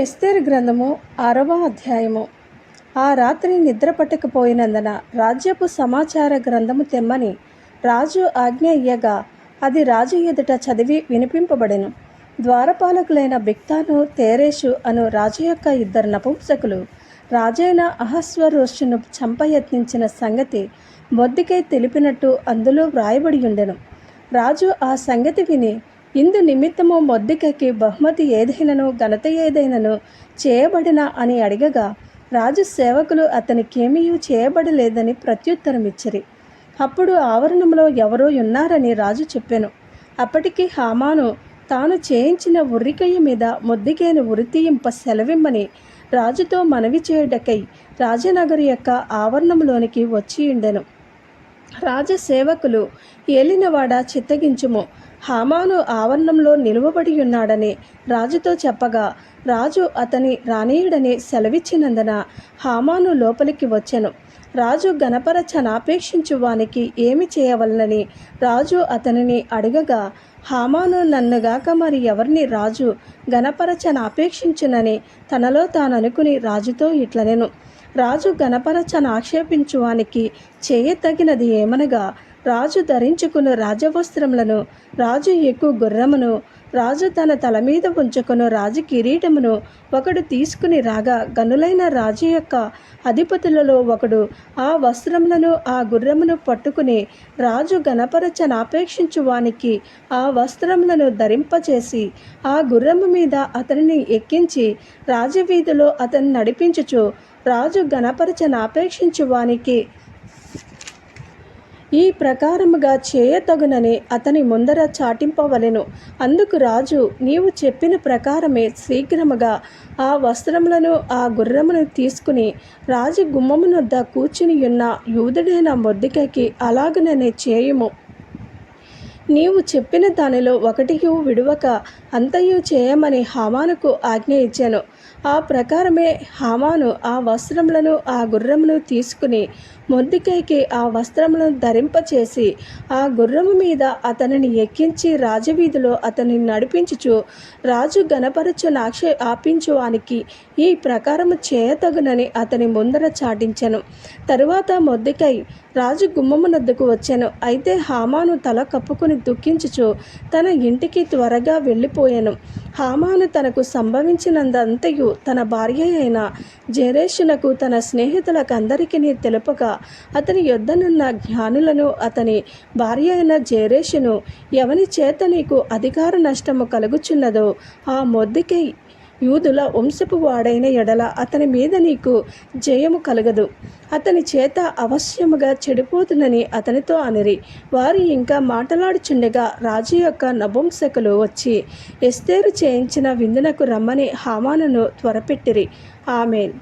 ఎస్తేరు గ్రంథము ఆరవ అధ్యాయము. ఆ రాత్రి నిద్ర పట్టకపోయినందున రాజ్యపు సమాచార గ్రంథము తెమ్మని రాజు ఆజ్ఞ ఇయ్యగా అది రాజు ఎదుట చదివి వినిపింపబడెను. ద్వారపాలకులైన బిక్తాను తేరేషు అను రాజు యొక్క ఇద్దరు నపుంసకులు రాజైన అహస్వరోషును చంపయత్నించిన సంగతి బొద్దికై తెలిపినట్టు అందులో వ్రాయబడి ఉండెను. రాజు ఆ సంగతి విని ఇందు నిమిత్తము మొద్దికకి బహుమతి ఏదైనను ఘనత ఏదైనను చేయబడిన అని అడగగా రాజు సేవకులు అతనికేమీ చేయబడలేదని ప్రత్యుత్తరమిచ్చిరి. అప్పుడు ఆవరణంలో ఎవరో ఉన్నారని రాజు చెప్పాను. అప్పటికి హామాను తాను చేయించిన ఉర్రికయ్య మీద మొద్దికైన ఉరితీయింప సెలవిమ్మని రాజుతో మనవి చేయుటకై రాజనగరు యొక్క ఆవరణంలోనికి వచ్చియుండెను రాజసేవకులు ఏలినవాడ చిత్తగించుము. హామాను ఆవరణంలో నిలువబడి ఉన్నాడని రాజుతో చెప్పగా రాజు అతని రానీయుడని సెలవిచ్చినందున హామాను లోపలికి వచ్చెను. రాజు గణపరచనాపేక్షించు వానికి ఏమి చేయవలనని రాజు అతనిని అడగగా హామాను నన్నుగాక మరి ఎవరిని రాజు గణపరచనాపేక్షించునని తనలో తాననుకుని రాజుతో ఇట్లనెను. రాజు గణపరచనాక్షేపించువానికి చేయతగినది ఏమనగా రాజు ధరించుకున్న రాజవస్త్రములను రాజు ఎక్కువ గుర్రమును రాజు తన తల మీద ఉంచుకున్న రాజు కిరీటమును ఒకడు తీసుకుని రాగా గనులైన రాజు యొక్క అధిపతులలో ఒకడు ఆ వస్త్రములను ఆ గుర్రమును పట్టుకుని రాజు గణపరచనాపేక్షించు వానికి ఆ వస్త్రములను ధరింపచేసి ఆ గుర్రము మీద అతనిని ఎక్కించి రాజవీధిలో అతన్ని నడిపించుచు రాజు గణపరచనాపేక్షించు వానికి ఈ ప్రకారముగా చేయతగునని అతని ముందర చాటింపవలెను. అందుకు రాజు నీవు చెప్పిన ప్రకారమే శీఘ్రముగా ఆ వస్త్రములను ఆ గుర్రమును తీసుకుని రాజు గుమ్మమునొద్ద కూర్చుని ఉన్న యూదుడైన మొద్దికకి అలాగననే చేయుము. నీవు చెప్పిన దానిలో ఒకటికి విడువక అంతయు చేయమని హామానుకు ఆజ్ఞ ఇచ్చాను. ఆ ప్రకారమే హామాను ఆ వస్త్రములను ఆ గుర్రమును తీసుకుని మొద్దికైకి ఆ వస్త్రములను ధరింపచేసి ఆ గుర్రము మీద అతనిని ఎక్కించి రాజవీధిలో అతనిని నడిపించుచు రాజు గణపరచు నాక్ష ఆపించువానికి ఈ ప్రకారము చేయతగునని అతని ముందర చాటించెను. తరువాత మొద్దికై రాజు గుమ్మమునద్దుకు వచ్చాను. అయితే హామాను తల కప్పుకుని దుఃఖించుచు తన ఇంటికి త్వరగా వెళ్ళిపో వెళ్ళిపోయాను హామాను తనకు సంభవించినందంతయు తన భార్య అయిన జేరేషునకు తన స్నేహితులకందరికీ తెలుపగా అతని యొద్దనున్న జ్ఞానులను అతని భార్య అయిన జేరేషును ఎవని చేత నీకు అధికార నష్టము కలుగుచున్నదో ఆ మొద్దుకై యూదుల వంశపు వాడైన ఎడల అతని మీద నీకు జయము కలగదు. అతని చేత అవశ్యముగా చెడిపోతుందని అతనితో అనిరి. వారు ఇంకా మాటలాడుచుండగా రాజు యొక్క నపుంసకులు వచ్చి ఎస్తేరు చేయించిన విందునకు రమ్మని హామానును త్వరపెట్టిరి. ఆమెన్.